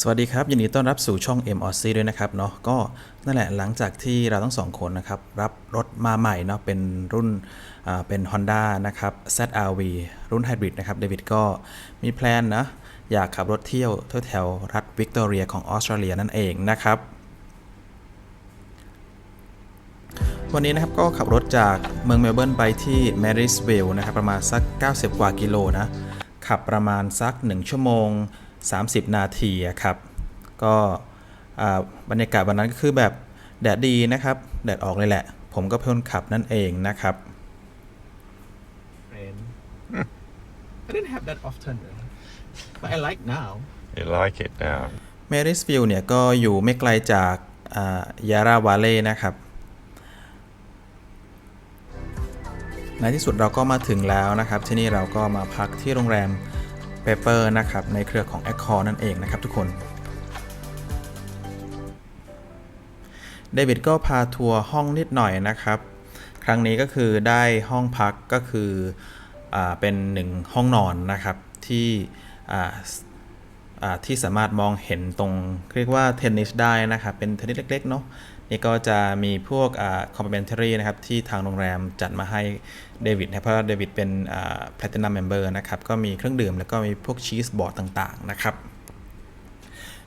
สวัสดีครับยินดีต้อนรับสู่ช่อง M o c ด้วยนะครับเนาะก็นั่นแหละหลังจากที่เราทั้งสองคนนะครับ รับรถมาใหม่เนาะเป็นรุ่นเป็น Honda นะครับ ZRV รุ่นไฮบริดนะครับเดวิดก็มีแพลนนะอยากขับรถเที่ยวแถวรัฐวิกตอเรียของออสเตรเลียนั่นเองนะครับ วันนี้นะครับก็ขับรถจากเมืองเมลเบิร์นไปที่แมริสเวลนะครับประมาณสัก 90 กว่ากิโลนะขับประมาณสัก 1 ชั่วโมง 30 นาทีอะครับ ก็อ่าบรรยากาศวันนั้นก็คือแบบแดดดีนะครับ แดดออกเลยแหละ ผมก็เป็นคนขับนั่นเองนะครับ rain. I didn't have that often, but I like now. You like it now? เมริสวิลล์เนี่ยก็อยู่ไม่ไกลจากยาราวาเล่นะครับ ในที่สุดเราก็มาถึงแล้วนะครับ ที่นี่เราก็มาพักที่โรงแรม เปเปอร์นะครับ ในเครือของ a c c o r นั่นเองนะครับทุกคนเดวิดก็พาทัวร์ห้องนิดหน่อยนะครับ ครั้งนี้ก็คือได้ห้องพักก็คืออเป็นหนึ่งห้องนอนนะครับที่ที่สามารถมองเห็นตรงเรียกว่าเทนนิสได้นะครับ เป็นเทนนิสเล็กๆเนาะนี่ก็จะมีพวกอ่า complimentary นะครับ ที่ทางโรงแรมจัดมาให้เดวิดนะเพราะเดวิดเป็น platinum member นะครับ ก็มีเครื่องดื่มแล้วก็มีพวกชีสบอร์ดต่างๆ นะครับ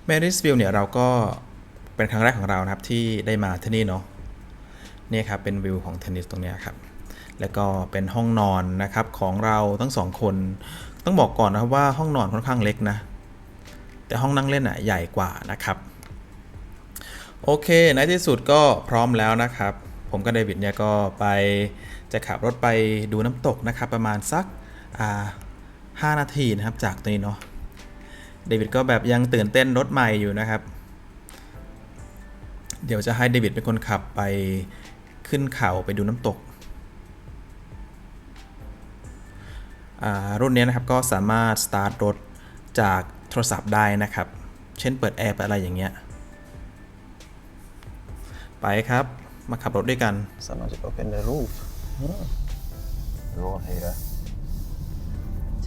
แมริสวิลเนี่ยเราก็เป็นครั้งแรกของเรานะครับที่ได้มาที่นี่เนาะนี่ครับเป็นวิวของเทนนิสตรงนี้ครับแล้วก็เป็นห้องนอนนะครับของเราทั้งสองคน ต้องบอกก่อนนะครับว่าห้องนอนค่อนข้างเล็กนะ แต่ห้องนั่งเล่นอะใหญ่กว่านะครับ โอเค ในที่สุดก็พร้อมแล้วนะครับ ผมกับเดวิดเนี่ยก็ไปจะขับรถไปดูน้ำตกนะครับ ประมาณสักอ่าห้านาทีนะครับจากตรงนี้เนาะเดวิดก็แบบยังตื่นเต้นรถใหม่อยู่นะครับ เดี๋ยวจะให้เดวิดเป็นคนขับไปขึ้นเขาไปดูน้ำตก รุ่นนี้นะครับก็สามารถสตาร์ทรถจากโทรศัพท์ได้นะครับ เช่นเปิดแอร์เปิดอะไรอย่างเงี้ย ไปครับ มาขับรถด้วยกัน Someone just opened the roof. You're all here.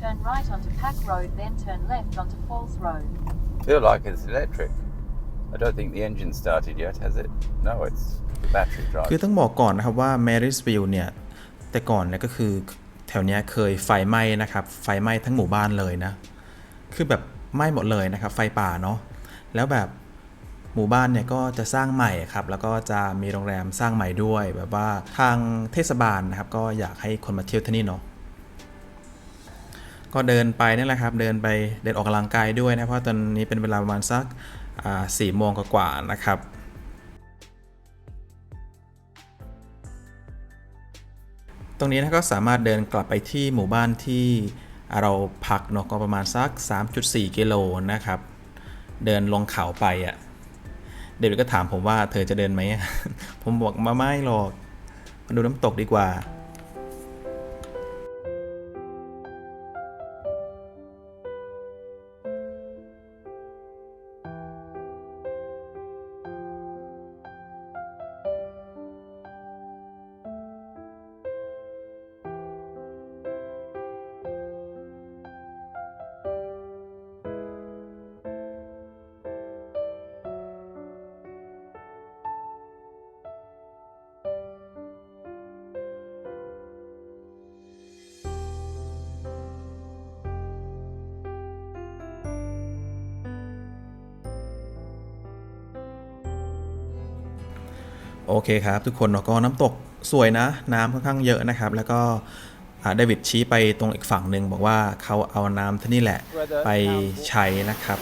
Turn right onto Pack Road, then turn left onto Falls Road. Feel like it's electric. I don't think the engine started yet, has it? No, it's the battery คือ drive. ต้องบอกก่อนนะครับว่า Marysville เนี่ย แต่ก่อนเนี่ยก็คือแถวเนี้ยเคยไฟไหม้นะครับ ไฟไหม้ทั้งหมู่บ้านเลยนะ คือแบบไหม้หมดเลยนะครับ ไฟป่าเนาะ แล้วแบบ หมู่บ้านเนี่ยก็จะสร้างใหม่ครับแล้วก็จะมีโรงแรมสร้างใหม่ด้วย แบบว่าทางเทศบาลนะครับก็อยากให้คนมาเที่ยวที่นี่เนาะก็เดินไปนี่แหละครับเดินไปเดินออกกำลังกายด้วยนะเพราะตอนนี้เป็นเวลาประมาณสักสี่โมงกว่าๆนะครับตรงนี้นะก็สามารถเดินกลับไปที่หมู่บ้านที่เราพักเนาะก็ประมาณสัก 3.4 กิโลนะครับ เดินลงเขาไปอะ่ะ เดวิดก็ถามผมว่าเธอจะเดินไหม ผมบอกมาไม่หรอก มาดูน้ำตกดีกว่า โอเคครับ ทุกคนเนาะก็น้ำตกสวยนะ น้ำค่อนข้างเยอะนะครับ แล้วก็อ่าเดวิดชี้ไปตรงอีกฝั่งหนึ่งบอกว่าเขาเอาน้ำที่นี่แหละไปใช้นะครับ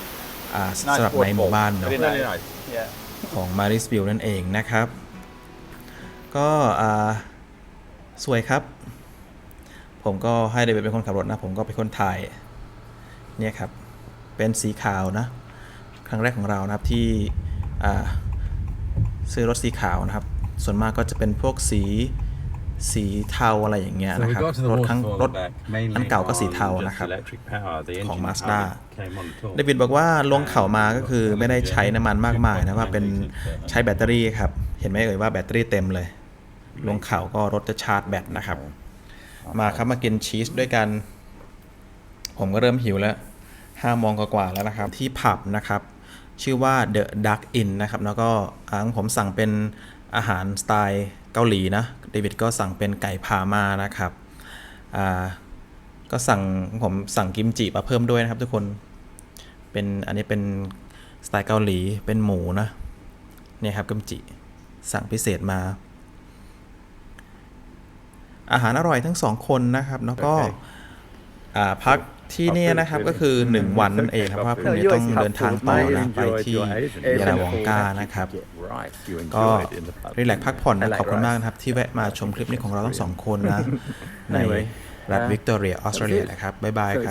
อ่าสำหรับในหมู่บ้านเนาะ Really nice. Yeah. ของมาริสวิลนั่นเองนะครับ ก็อ่าสวยครับ ผมก็ให้เดวิดเป็นคนขับรถนะ ผมก็เป็นคนถ่ายเนี่ยครับ เป็นสีขาวนะ ครั้งแรกของเรานะครับที่อ่า ซื้อรถสีขาวนะครับ ส่วนมากก็จะเป็นพวกสีสีเทาอะไรอย่างเงี้ย So นะ we ครับ got to the รถครั้งรถ waterfall back mainly อันเก่าก็สี on เทา just นะครับ electric power. The ของ engine Mazda hardly came on at all. เดวิดบอกว่าลงเขามาก็คือไม่ได้ใช้น้ำมันมากมายนะว่าเป็นใช้แบตเตอรี่ครับ เห็นไหมเอ่ยว่าแบตเตอรี่เต็มเลย ลงเขาก็รถจะชาร์จแบตนะครับ มาครับมากินชีสด้วยกัน ผมก็เริ่มหิวแล้วห้าโมงกว่าๆแล้วนะครับ ที่ผับนะครับ ชื่อว่า The Duck Inn นะครับ แล้วก็อ่าของผมสั่งเป็นอาหารสไตล์เกาหลีนะ เดวิดก็สั่งเป็นไก่พามานะครับ อ่า ก็สั่งผมสั่งกิมจิมาเพิ่มด้วยนะครับทุกคน เป็นอันนี้เป็นสไตล์เกาหลี เป็นหมูนะเนี่ยครับกิมจิ สั่งพิเศษมา อาหารอร่อยทั้งสองคนนะครับ แล้วก็อ่าพัก ที่เนี่ยนะครับก็คือ 1 วันนั่นเองครับเพราะว่าพรุ่งนี้ต้องเดินทางต่อนะไปที่ยาลาวองกานะครับ Right, you ก็ enjoyed in the pub. รีแลกซ์พักผ่อนนะขอบคุณมากนะครับ ที่แวะมาชมคลิปนี้ของเราทั้งสองคนนะ ในรัฐวิกตอเรียออสเตรเลียนะครับ บ๊ายบายครับ